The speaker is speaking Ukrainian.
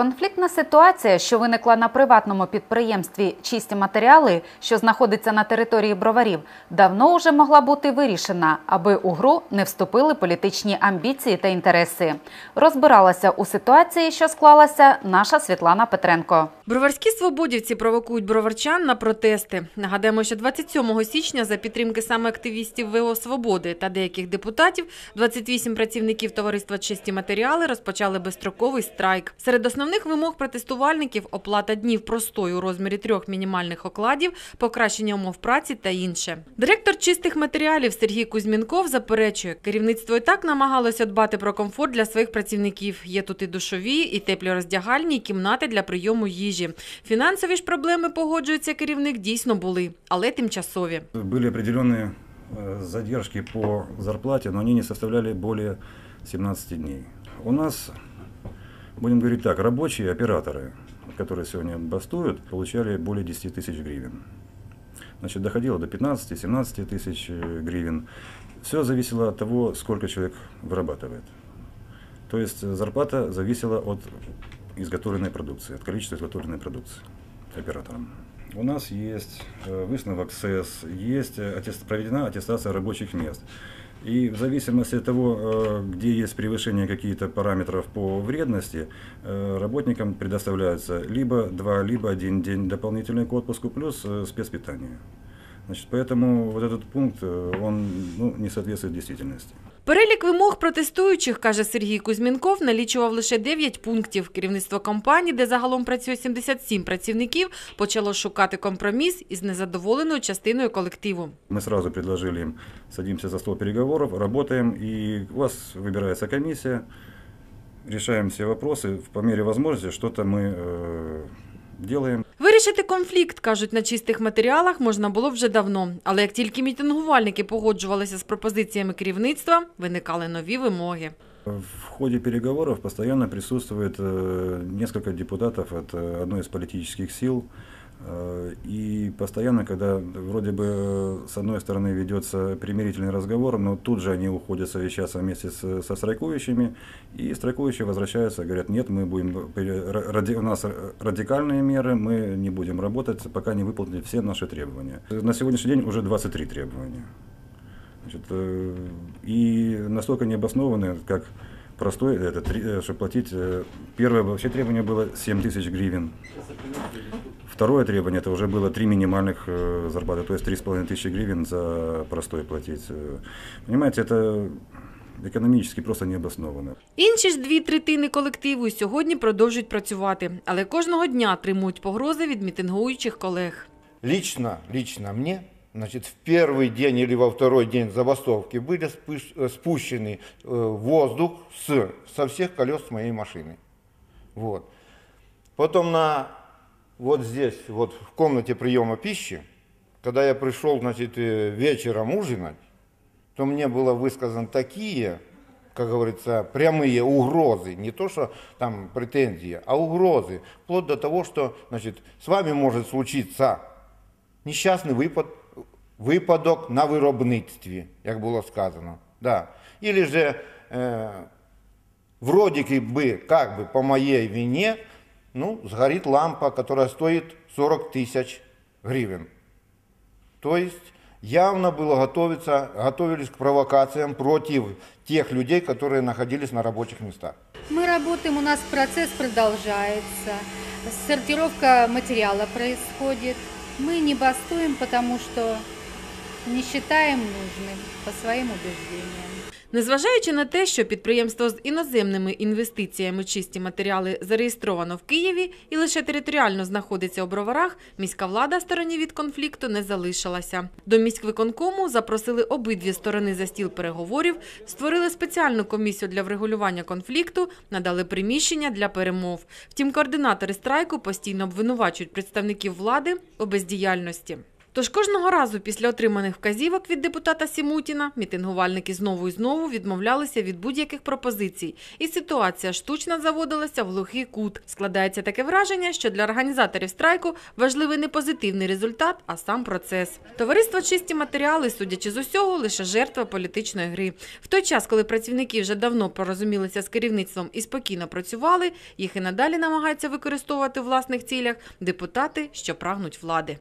Конфліктна ситуація, що виникла на приватному підприємстві Чисті матеріали, що знаходиться на території броварів, давно вже могла бути вирішена, аби у гру не вступили політичні амбіції та інтереси. Розбиралася у ситуації, що склалася наша Світлана Петренко. Броварські свободівці провокують броварчан на протести. Нагадаємо, що 27 січня за підтримки саме активістів ВО «Свободи» та деяких депутатів 28 працівників товариства «Чисті матеріали» розпочали безстроковий страйк. Серед основних вимог протестувальників – оплата днів простою у розмірі трьох мінімальних окладів, покращення умов праці та інше. Директор «Чистих матеріалів» Сергій Кузьмінков заперечує, керівництво і так намагалося дбати про комфорт для своїх працівників. Є тут і душові, і теплі роздягальні, і кімнати для прийому їжі. Фінансові ж проблеми, погоджується керівник, дійсно були, але тимчасові. Были определенные э, задержки по зарплате, но они не составляли более 17 дней. У нас, будем говорить так, рабочие операторы, которые сегодня бастуют, получали более 10 тысяч гривен. Значит, доходило до 15-17 тысяч э, гривен. Все зависело от того, сколько человек вырабатывает. То есть э, зарплата зависела от изготовленной продукции, от количества изготовленной продукции оператором. У нас есть э, высновок СЭС, есть аттест- проведена аттестация рабочих мест. И в зависимости от того, э, где есть превышение каких-то параметров по вредности, э, работникам предоставляется либо два, либо один день дополнительный к отпуску, плюс э, спецпитание. Значит, поэтому вот этот пункт, он ну, не соответствует действительности. Перелік вимог протестуючих, каже Сергій Кузьмінков, налічував лише 9 пунктів. Керівництво компанії, де загалом працює 77 працівників, почало шукати компроміс із незадоволеною частиною колективу. Мы сразу предложили им, садимся за стол переговоров, работаем, и у вас выбирается комиссия, решаем все вопросы, по мере возможности что-то мы э, делаем. Вирішити конфлікт, кажуть, на чистих матеріалах можна було вже давно. Але як тільки мітингувальники погоджувалися з пропозиціями керівництва, виникали нові вимоги. В ходе переговоров постоянно присутствует э, несколько депутатов от э, одной из политических сил, Э, И постоянно, когда вроде бы э, с одной стороны ведется примирительный разговор, но тут же они уходят совещаться вместе с- со страйкующими, и страйкующие возвращаются, говорят, нет, мы будем, ради- у нас ра- радикальные меры, мы не будем работать, пока не выполнят все наши требования. На сегодняшний день уже 23 требования. Значит, э, и настолько необоснованные, как простой, это, э, чтобы платить, э, первое вообще требование было 7 тысяч гривен. Второе требование, это уже было три минимальных э, зарплаты, то есть 3,5 тысячи гривен за простой платить. Э, Понимаете, это экономически просто необоснованно. Інші ж дві третини колективу й сьогодні продовжують працювати, але кожного дня отримують погрози від мітингуючих колег. Лично, лично мне, значит, в первый день или во второй день забастовки были спыш- э, спущены э, воздух с, со всех колес моей машины. Вот. Потом на, вот здесь, вот в комнате приема пищи, когда я пришел, значит, э, вечером ужинать, то мне было высказаны такие, как говорится, прямые угрозы, не то, что там претензии, а угрозы, вплоть до того, что, значит, с вами может случиться нещасний випад, випадок на виробництві, як було сказано. Да. Или же э, вроде как бы, как бы по моей вине, ну, сгорит лампа, которая стоит 40 тысяч гривен. То есть явно было готовиться, готовились к провокациям против тех людей, которые находились на рабочих местах. Мы работаем, у нас процесс продолжается, сортировка материала происходит. Мы не бастуем, потому что не считаем нужным по своим убеждениям. Незважаючи на те, що підприємство з іноземними інвестиціями чисті матеріали зареєстровано в Києві і лише територіально знаходиться у броварах, міська влада стороні від конфлікту не залишилася. До міськвиконкому запросили обидві сторони за стіл переговорів, створили спеціальну комісію для врегулювання конфлікту, надали приміщення для перемов. Втім, координатори страйку постійно обвинувачують представників влади у бездіяльності. Тож кожного разу після отриманих вказівок від депутата Сімутіна мітингувальники знову і знову відмовлялися від будь-яких пропозицій, і ситуація штучно заводилася в глухий кут. Складається таке враження, що для організаторів страйку важливий не позитивний результат, а сам процес. Товариство чисті матеріали, судячи з усього, лише жертва політичної гри. В той час, коли працівники вже давно порозумілися з керівництвом і спокійно працювали, їх і надалі намагаються використовувати в власних цілях депутати, що прагнуть влади.